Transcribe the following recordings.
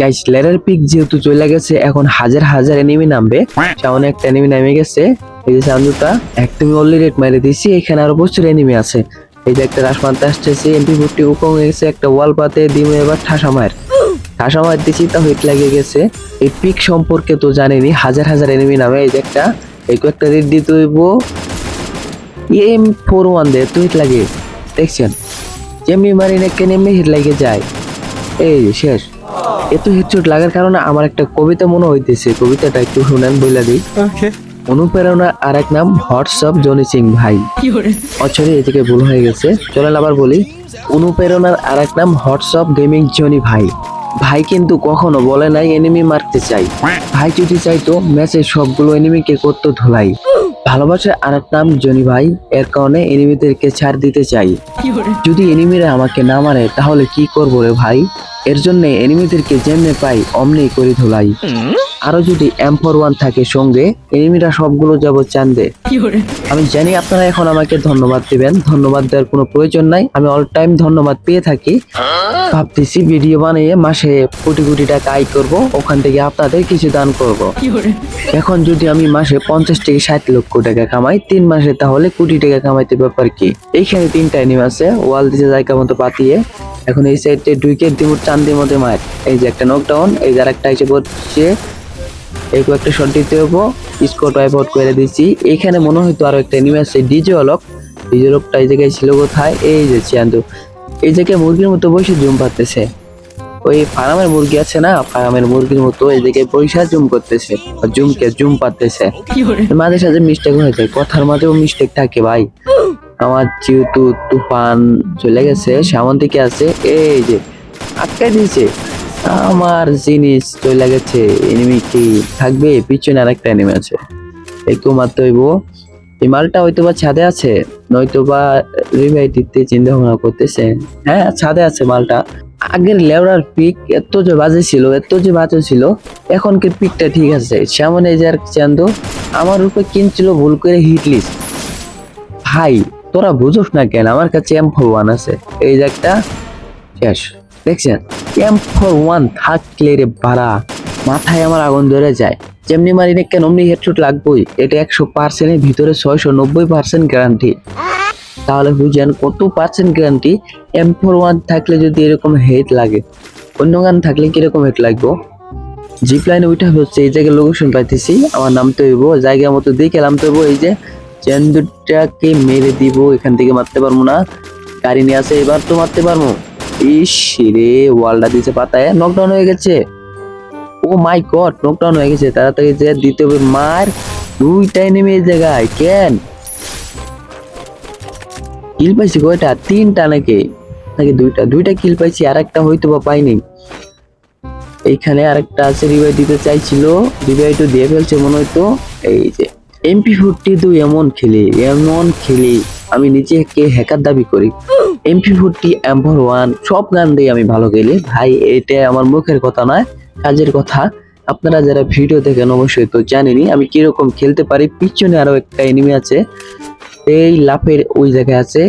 Guys লেরার pick যেহেতু চলে গেছে এখন হাজার হাজার এনিমি নামবে। সামনে একটা এনিমি নামে গেছে। এই যে চান্দুটা একটা আমি অলরেডি রেট মেরে দিছি এখানে আরও প্রচুর এনিমি আছে। এই যে একটা রাস মারতে আসতেছে এমপি ফোরটি উকং গেছে একটা ওয়াল পাতে দিমে এবার ঠাসা মার। ঠাসা মার দিছি তা হিট লাগে গেছে। এই পিক সম্পর্কে তো জানেনি হাজার হাজার এনিমি নামে। এই যে একটা এই একটা রেড দিতে হইব। এম ফোর ওয়ান দে তো হিট লাগে দেখছেন? যেমনি মারি না কেন এমনি হিট লাগে যায়। এই শেষ। এত হিটচুট লাগার কারণে আমার একটা কবিতা মনে হইতেছে। কবিতাটা একটু শুনেন বইলা দিই। অনুপ্রেরণা আর এক নাম হোয়াটসঅ্যাপ জনি সিং ভাই। অচরে এদিকে ভুল হয়ে গেছে। চলেন আবার বলি। অনুপ্রেরণার আর এক নাম হোয়াটসঅ্যাপ গেমিং জনি ভাই। ভাই কিন্তু কখনো বলে নাই এনিমি মারতে চাই। ভাই যদি চাইতো ম্যাচে সবগুলো এনিমিকে করতো ধুলাই। ভালোবাসার আর এক নাম জনি ভাই এর কারণে এনিমিদেরকে ছাড় দিতে চাই। যদি এনিমিরা আমাকে না মারে তাহলে কি করব রে ভাই? এর জন্য এনিমিদেরকে যেমনে পাই অমনি করে ধুলাই। আরও যদি এম ফোর ওয়ান থাকে সঙ্গে এনিমিরা সবগুলো যাব চান্দে আমি জানি আপনারা এখন আমাকে ধন্যবাদ দিবেন। ধন্যবাদ দেওয়ার কোনো প্রয়োজন নাই। আমি অল টাইম ধন্যবাদ পেয়ে থাকি। ভাবতেছি ভিডিও বানিয়ে মাসে কোটি কোটি টাকা আয় করব। ওখান থেকে আপনাদের কিছু দান করব। এখন যদি আমি মাসে পঞ্চাশ থেকে ষাট লক্ষ টাকা কামাই তিন মাসে তাহলে কোটি টাকা কামাইতে ব্যাপার কি? এইখানে তিনটা এনিম আছে। ওয়াল দিতে জায়গা মতো পাতিয়ে। এখন এই সাইডে দুইকে দিব চান্দির মধ্যে মার। এই যে একটা নকডাউন এই যে আরেকটা এসে পড়ছে এই কয়েকটা শট দিতে হব। স্কোর ওয়াইপ আউট করে দিচ্ছি। এখানে মনে হয়তো আরও একটা এনিমি আছে ডিজে অলক ডিজে অলকটা এই জায়গায় ছিল কোথায়? এই যে চিয়ান্দু এই জায়গায় মুরগির মতো বসে জুম পাতেছে ওই ফার্মের মুরগি আছে না? ফার্মের মুরগির মতো এই জায়গায় পয়সা জুম করতেছে। জুমকে জুম পাতেছে মাঝে সাঝে মিস্টেক হয়ে যায়। কথার মাঝেও মিস্টেক থাকে ভাই। আমার যেহেতু তুফান চলে গেছে, সামন থেকে আছে। এই যে আটকাই দিয়েছে। আমার জিনিস চলে গেছে এনিমি কি থাকবে? পিছনে আরেকটা এনিমি আছে। একটু মারতে হইব। এই মালটা হয়তো বা ছাদে আছে নয়তো বা রিভাই দিতে চিন্তা ভাবনা করতেছে। হ্যাঁ ছাদে আছে মালটা। আগের লেওড়ার পিক এত যে বাজে ছিল, এত যে বাজে ছিল এখনকার পিকটা ঠিক আছে। সেমন এই যে চান্দু, আমার উপরে কিনছিল ভুল করে হিটলিস ভাই, তোরা বুঝোস না কেন? আমার কাছে এম ফোর ওয়ান আছে। এই যে একটা, শেষ। দেখছেন? এম ফোর ওয়ান থাকলে রে বাড়া মাথায় আমার আগুন ধরে যায়। যেমনি মারি না কেন, অমনি হেডশট লাগবেই। এটা একশো পার্সেন্টের ভিতরে ছয়শো নব্বই পার্সেন্ট গ্যারান্টি তাহলে বুঝেন, কত percent guarantee M four one থাকলে যদি এরকম হেড লাগে, অন্য গান থাকলে কীরকম হেড লাগবো? জিপ লাইনে উঠা হচ্ছে, এই জায়গায় লোকেশন পাইতেছি, আমার নামতে হইব জায়গা মতো দেখে নামতে হইব, এই যে চেন্দুটাকে মেরে দিব, এখান থেকে মারতে পারব না। গাড়ি নিয়ে আসে এবার তো মারতে পারব। ইস রে, ওয়ালটা দিছে পাতায়। নকডাউন হয়ে গেছে। ও মাই গড নকডাউন হয়ে গেছে। তাড়াতাড়ি যে দিতে হবে মার। দুইটাই নেমে এই জায়গায়, কেন? কিল পাইছি কয়টা? তিনটা নাকি? নাকি দুইটা? দুইটা কিল পাইছি আর একটা হয়তো বা পাইনি। এইখানে আরেকটা আছে রিভাই দিতে চাইছিল। রিভাই তো দিয়ে ফেলছে মনে হয়তো এই যে এমপি ফোরটি তো এমন খেলে এমন খেলে। আমি নিজেকে হ্যাকার দাবি করি। এমপি ফোরটি এম্পার ওয়ান সব গান দিয়ে আমি ভালো খেলি ভাই, এটা আমার মুখের কথা নয়, কাজের কথা। আপনারা যারা ভিডিও দেখেন, অবশ্যই তো জানেনই আমি কীরকম খেলতে পারি। পিছনে আরও একটা এনিমি আছে। এই লাফের ওই জায়গায় আছে।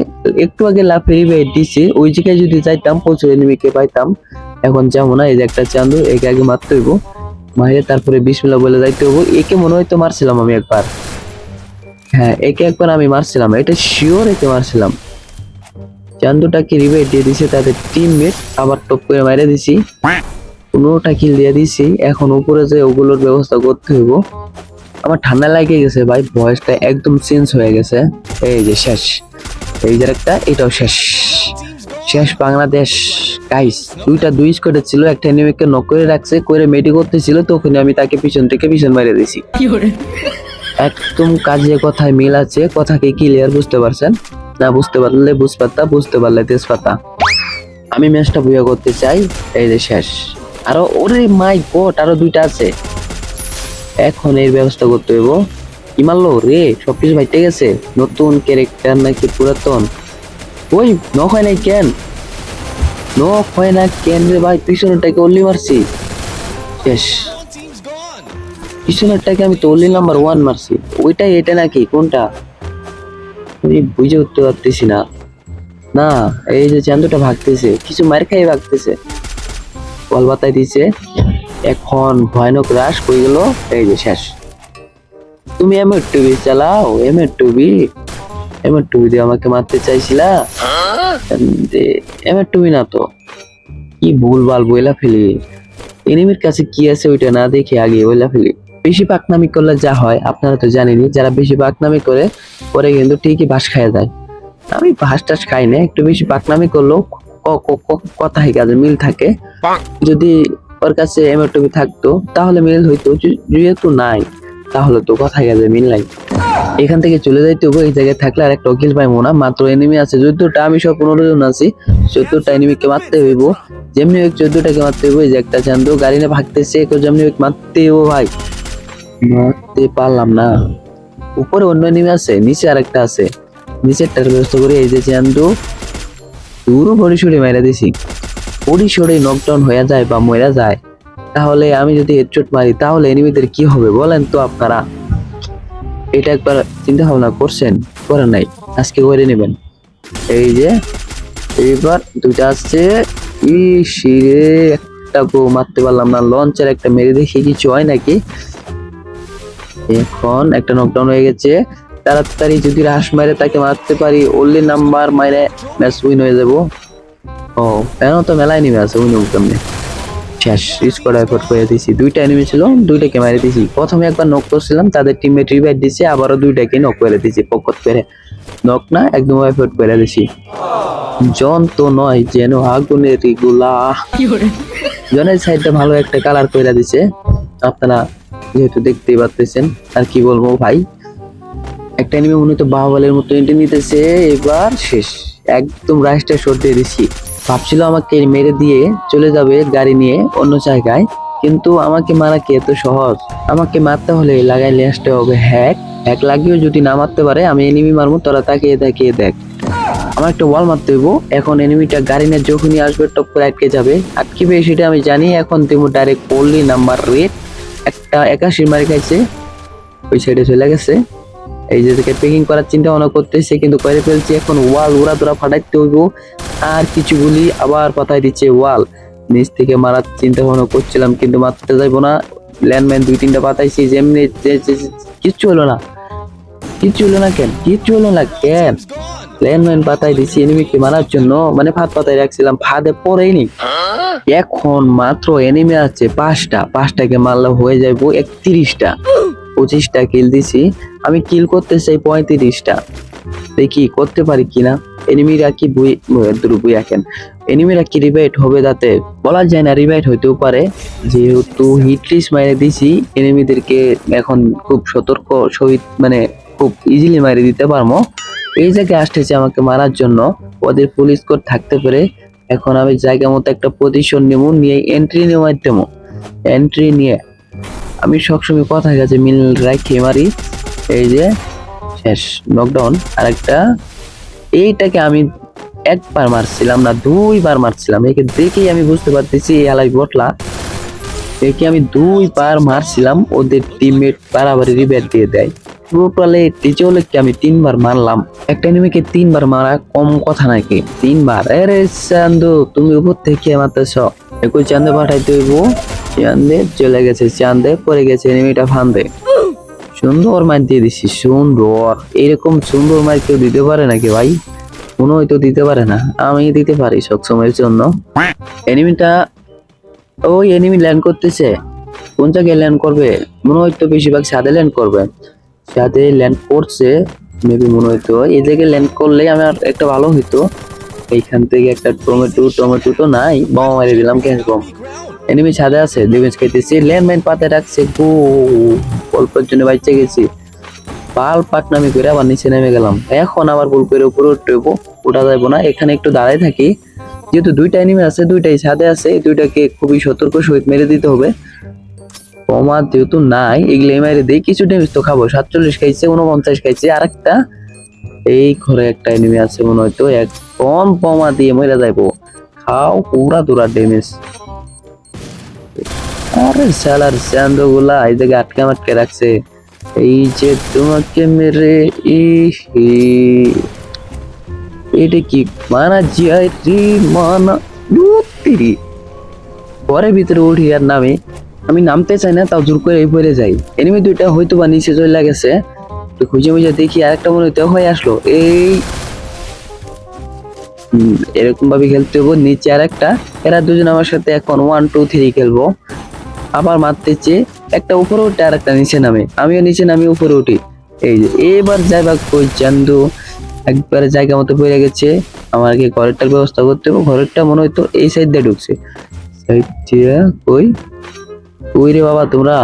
একটু আগে লাফের রিভাইট দিছে। ওই জায়গায় যদি যাইতাম, প্রচুর এনিমিকে পাইতাম। এখন যাব না, এই যে একটা চান্দু, একে আগে মারতে হইব। মাইরে তারপরে বিসমিল্লাহ বলে যাইতে হইব। একে মনে হয়তো মারছিলাম আমি একবার। হ্যাঁ একে একবার আমি মারছিলাম। এটা শিওর একে মারছিলাম। চান্দুটাকে রিভাইট দিয়ে দিছে তাদের টিমমেট আবার টপ করে মাইরে দিছি। পনেরোটা কিল দিয়ে দিছি এখন উপরে যে ওগুলোর ব্যবস্থা করতে হইব। আমার ঠান্ডা লাগে গেছে ভাই ভয়েসটা একদম চেঞ্জ হয়ে গেছে। এই যে শেষ। এই যে একটা এটাও শেষ। শেষ বাংলাদেশ। গাইস দুইটা দুই স্কোয়াডে ছিল একটা এনিমিকে নক করে রাখছে করে মেডি করতেছিল তখন আমি তাকে পিছন থেকে পিছন মেরে দিছি। একদম কাজে কথায় মিল আছে কথাকে ক্লিয়ার বুঝতে পারছেন? না বুঝতে পারলে বুঝপাতা, বুঝতে পারলে তেজপাতা। আমি ম্যাচটা বুয়া করতে চাই, এই যে শেষ। আরও, ওরে মাই গড, আরও দুইটা আছে। এখন এর ব্যবস্থা করতে হইব। কি মারলো? রে সবকিছু ভাইটে গেছে। নতুন ক্যারেক্টার নাকি পুরাতন? ওই নখ হয় নাই কেন? নখ হয় না কেন রে ভাই? পিছনেরটাকে অল্লি মারছি। শেষ। পিছনেরটাকে আমি তো অল্লি নাম্বার ওয়ান মারছি। ওইটাই এটা নাকি? কোনটা? আমি বুঝে উঠতে পারতেছি না। না, এই যে চান্দুটা ভাগতেছে, কিছু মার খাই ভাগতেছে। বল বাতাই দিছে, এখন ভয়ানক রাস কই গেল? এই যে শেষ। তুমি এমএর টুবি চালাও এমএর টুবি এমএর টুবি দিয়ে আমাকে মারতে চাইছিলা? এমএর টুবি না তো। কি ভুলভাল বইলা ফেলি। এনিমির কাছে কি আছে ওইটা না দেখে আগে বইলা ফেলি। বেশি পাকনামি করলে যা হয় আপনারা তো জানেনই যারা বেশি পাকনামি করে পরে কিন্তু ঠিকই বাস খায় যায় আমি বাস টাস খাই না একটু বেশি পাকনামি করলেও কথায় কাজে মিল থাকে। যদি ওর কাছে এমএটবি থাকতো তাহলে মিল হইতো যেহেতু নাই তাহলে তো কথায় কাজে মিল নাই। এখান থেকে চলে যাইতে হবে এই জায়গায় থাকলে আর একটা অকিল পাইবো না মাত্র এনিমি আছে। চোদ্দটা আমি সব পনেরো জন আছি চোদ্দটা এনিমিকে মারতে হইব। যেমনি হোক চোদ্দটাকে মারতে হইব এই যে একটা চান্দ গাড়ি নিয়ে ভাগতেছে কেউ যেমনি মারতে হইব ভাই মারতে পারলাম না। উপরে অন্য এনিমি আছে, নিচে আরেকটা আছে। নিচেরটার ব্যবস্থা করে, এই যে চান্দু পুরো বড়ি সরে মাইরা দিছি। বড়ি সরে নকডাউন হয়ে যায় বা মরা যায়। তাহলে আমি যদি হেডশট মারি, তাহলে এনিমিদের কি হবে বলেন তো আপনারা? এটা একবার চিন্তা ভাবনা করছেন? করেন নাই। আজকে করে নেবেন। এই যে, এইবার দুইটা আসছে। ই শিরে একটা গো মারতে পারলাম না। লঞ্চের একটা মেরে দেখি, কিছু হয় নাকি? এখন একটা নকডাউন হয়ে গেছে। তাড়াতাড়ি যদি রাশ মারে তাকে মারতে পারি ওনলি নাম্বার মাইরে ম্যাচ উইন হয়ে যাব। ও কেন তো মেলায় নিমে আছে উইন কেমনে শেষ স্কোয়াড এফোর্ট করে দিছি। দুইটা এনিমি ছিল দুইটাকে মারি দিছি। প্রথমে একবার নক করছিলাম তাদের টিমমেট রিভাইভ দিছে আবারও দুইটাকে নক করে দিছি পকত করে। নক না একদম এফোর্ট করে দিছি। জন তো নয় যেন আগুনেরগুলা। জনের সাইডটা ভালো একটা কালার করে দিছে। আপনারা যেহেতু দেখতেই পাচ্ছেন আর কি বলব ভাই? একটা এনিমি মনে তো বাহুবলের মতো এন্ট্রি নিতেছে, এবার শেষ। একদম রাইসটা শট দিয়ে দিছি। ভাবছিল আমাকে মেরে দিয়ে চলে যাবে গাড়ি নিয়ে অন্য জায়গায়, কিন্তু আমাকে মারা কি এত সহজ? আমাকে মারতে হলে লাগাইলে আসতে হবে হ্যাক হ্যাক লাগিয়েও যদি না মারতে পারে, আমি এনিমি মারবো, তোরা তাকিয়ে তাকিয়ে দেখ। আমার একটা ওয়াল মারতে হইব। এখন এনিমিটা গাড়ি নিয়ে যখনই আসবে টপ করে আটকে যাবে। আটকিবে সেটা আমি জানি, এখন তুমি ডাইরেক্ট পড়লি নাম্বার রেড একটা একাশি মারি খাইছে। ওই সাইডে চলে গেছে। এই যে থেকে পেকিং করার চিন্তা ভাবনা করতেছে, কিন্তু করে ফেলছে। এখন ওয়াল উড়া তোরা ফাটাইতে হইব। আর কিছু গুলি আবার পাতায় দিচ্ছে ওয়াল। নিচ থেকে মারার চিন্তা ভাবনা করছিলাম, কিন্তু মারতে যাইবো না। ল্যান্ডম্যান দুই তিনটা পাতাইছি যেমনি কিচ্ছু হলো না। কিচ্ছু হলো না কেন? কিচ্ছু হলো না কেন? ল্যান্ডম্যান পাতায় দিছি এনিমিকে মারার জন্য। মানে ফাঁদ পাতায় রাখছিলাম, ফাঁদে পড়েইনি। এখন মাত্র এনিমি আছে পাঁচটা। পাঁচটাকে মারলে হয়ে যাইবো একত্রিশটা। পঁচিশটা কিল দিছি। আমি কিল করতে চাই পঁয়ত্রিশটা। দেখি করতে পারি কিনা। এনিমিরা কি বুই বুই আঁকেন। এনিমিরা কি রিভাইট হবে তাতে? বলা যায় না রিভাইট হইতেও পারে। যেহেতু হিটলিস মাইরে দিছি এনিমিদেরকে এখন খুব সতর্ক সহিত মানে খুব ইজিলি মাইরে দিতে পারব। এই জায়গায় আসতেছে আমাকে মারার জন্য। ওদের পুলিশ কোড থাকতে পারে। এখন আমি জায়গা মতো একটা পজিশন নেব, নিয়ে এন্ট্রি নেওয়ার দেবো এন্ট্রি নিয়ে আমি সবসময় কথা গেছে মিল রাখি মারি। এই যে, শেষ নকডাউন আর একটা এইটাকে আমি একবার মারছিলাম না, দুইবার মারছিলাম। একে দেখেই আমি বুঝতে পারতেছি এই আলাই বটলা একে আমি দুইবার মারছিলাম, ওদের টিমমেট বাড়াবাড়ি রিবেট দিয়ে দেয়। টোটালে টিচওলেকে আমি তিনবার মারলাম। একটা এনিমিকে তিনবার মারা কম কথা নাকি? তিনবার। আরে চান্দু, তুমি উপর থেকে মারতেছ। একই চান্দে পাঠাইতে হইব। চান্দে চলে গেছে, চান্দে পড়ে গেছে, এনিমিটা ফান্দে। সুন্দর মার দিয়ে দিছি, সুন্দর। এরকম সুন্দর মার কেউ দিতে পারে নাকি ভাই? কোনো হয়তো দিতে পারে না। আমি দিতে পারি সবসময়ের জন্য। এনিমিটা, ওই এনিমি ল্যান্ড করতেছে। কোন জায়গায় ল্যান্ড করবে? মনে হয়তো বেশিরভাগ সাদে ল্যান্ড করবে। সাদে ল্যান্ড করছে মেবি মনে হয়তো এই জায়গায় ল্যান্ড করলে আমার একটা ভালো হইতো। এইখান থেকে একটা টমেটো টমেটো তো নাই বোমা মারি দিলাম গ্যাস বম। এনিমি ছাদে আছে ড্যামেজ খাইতেছি ল্যান্ডমাইন পাতে রাখছে গো। অল্পের জন্য বাইচে গেছি। পাল পাকনামি করে আবার নিচে নেমে গেলাম। এখন আবার ভুল করে উপরে উঠতে হইবো, উঠা যাব না। এখানে একটু দাঁড়ায় থাকি। যেহেতু দুইটা এনিমি আছে দুইটাই ছাদে আছে দুইটাকে খুবই সতর্ক সহিত মেরে দিতে হবে। বোমা যেহেতু নাই। এগুলো মেরে দিই, কিছু ড্যামেজ তো খাব। সাতচল্লিশ খাইছে উনপঞ্চাশ খাইছে আর একটা এই ঘরে একটা এনিমি আছে মনে হয়তো একদম বোমা দিয়ে মেরে যাইবো। খাও, পুরা দুরা ড্যামেজ আরে শালার চান্দগুলা এই জায়গায় আটকে মাটকে রাখছে। এই যে তোমাকে মেরে এটা কি মানা জিয়াই মানা। ঘরের ভিতরে উঠি আর নামি। আমি নামতে চাই না, তাও জোর করে পড়ে যাই। এনিমি দুইটা হয়তো বা নিচে চলে গেছে। খুঁজে মুজে দেখি আরেকটা মনে হইতে হয়ে আসলো। এই এরকম ভাবে খেলতে হব নিচে আর একটা এরা দুজন আমার সাথে এখন ওয়ান টু থ্রি খেলব। আবার মারতেছে। একটা উপরে উঠে আর একটা নিচে নামে। আমিও নিচে নামি উপরে উঠি। এই যে, এবার যাই যাইবা কই চান্দু একবারে জায়গা মতো পড়ে গেছে। আমার কি ঘরেরটার ব্যবস্থা করতে হবে ঘরেরটা মনে হয়তো এই সাইড দিয়ে ঢুকছে। সাইড দিয়ে কই? ওই রে বাবা, তোমরা।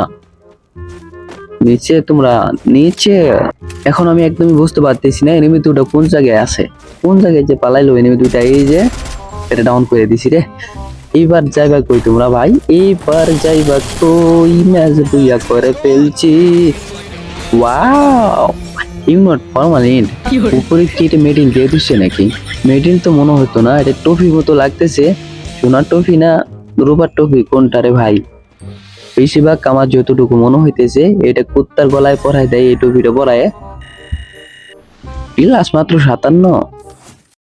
নিচে তোমরা, নিচে। এখন আমি একদমই বুঝতে পারতেছি না এনিমি দুটো কোন জায়গায় আছে? কোন জায়গায় যে পালাইলো এনিমি দুটা এই যে, এটা ডাউন করে দিছি রে। এইবার যাইবা কই তোমরা ভাই? এইবার যাইবা কই? ম্যাচ বুইয়া করে ফেলছি। ওয়াও ইউনট ফরমালিন উপরে কি এটা মেডিন দিয়ে দিচ্ছে নাকি? মেডিন তো মনে হতো না, এটা টফি মতো লাগতেছে। সোনার টফি না রূপার টফি? কোনটা রে ভাই? বেশিরভাগ আমার যতটুকু মনে হইতেছে, এটা কুত্তার গলায় পরায় দেয়, এই টুপিটা পড়ায় ক্লাস মাত্র সাতান্ন।